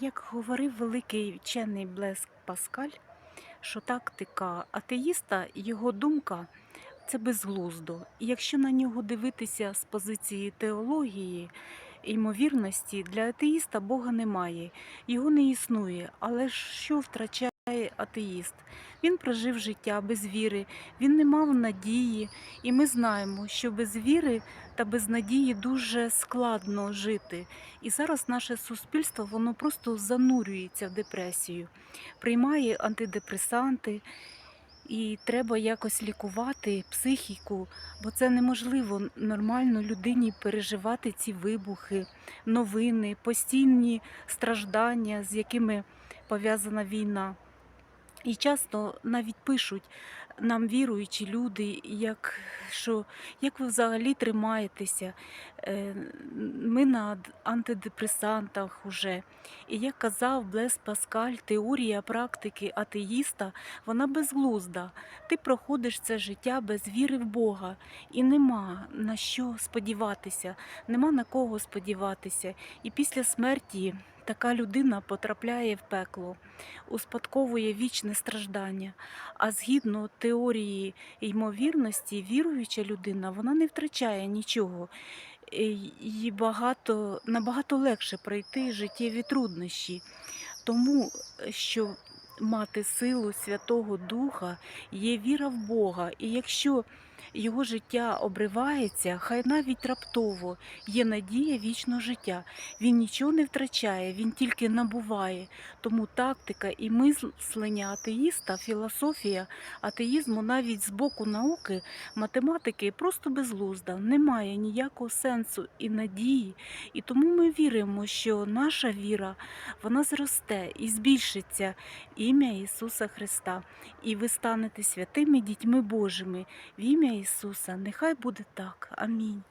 Як говорив великий вчений Блеск Паскаль, що тактика атеїста, його думка це безглуздо. І якщо на нього дивитися з позиції теології, ймовірності, для атеїста Бога немає, його не існує. Але що втрачає атеїст? Він прожив життя без віри, він не мав надії, і ми знаємо, що без віри та без надії дуже складно жити. І зараз наше суспільство воно просто занурюється в депресію, приймає антидепресанти, і треба якось лікувати психіку, бо це неможливо нормально людині переживати ці вибухи, новини, постійні страждання, з якими пов'язана війна. І часто навіть пишуть нам віруючі люди, як, що, як ви взагалі тримаєтеся, Е, ми на антидепресантах уже. І як казав Блес Паскаль, теорія практики атеїста, вона безглузда. Ти проходиш це життя без віри в Бога, і нема на що сподіватися, нема на кого сподіватися. І після смерті така людина потрапляє в пекло, успадковує вічне страждання. А згідно теорії ймовірності, віруюча людина вона не втрачає нічого. Їй багато, набагато легше пройти життєві труднощі. Тому, що мати силу Святого Духа є віра в Бога. І якщо його життя обривається, хай навіть раптово є надія вічного життя. Він нічого не втрачає, він тільки набуває. Тому тактика і мислення атеїста, філософія атеїзму навіть з боку науки, математики просто безглузда, немає ніякого сенсу і надії. І тому ми віримо, що наша віра вона зросте і збільшиться ім'я Ісуса Христа. І ви станете святими дітьми Божими в ім'я Ісуса. Нехай буде так. Амінь.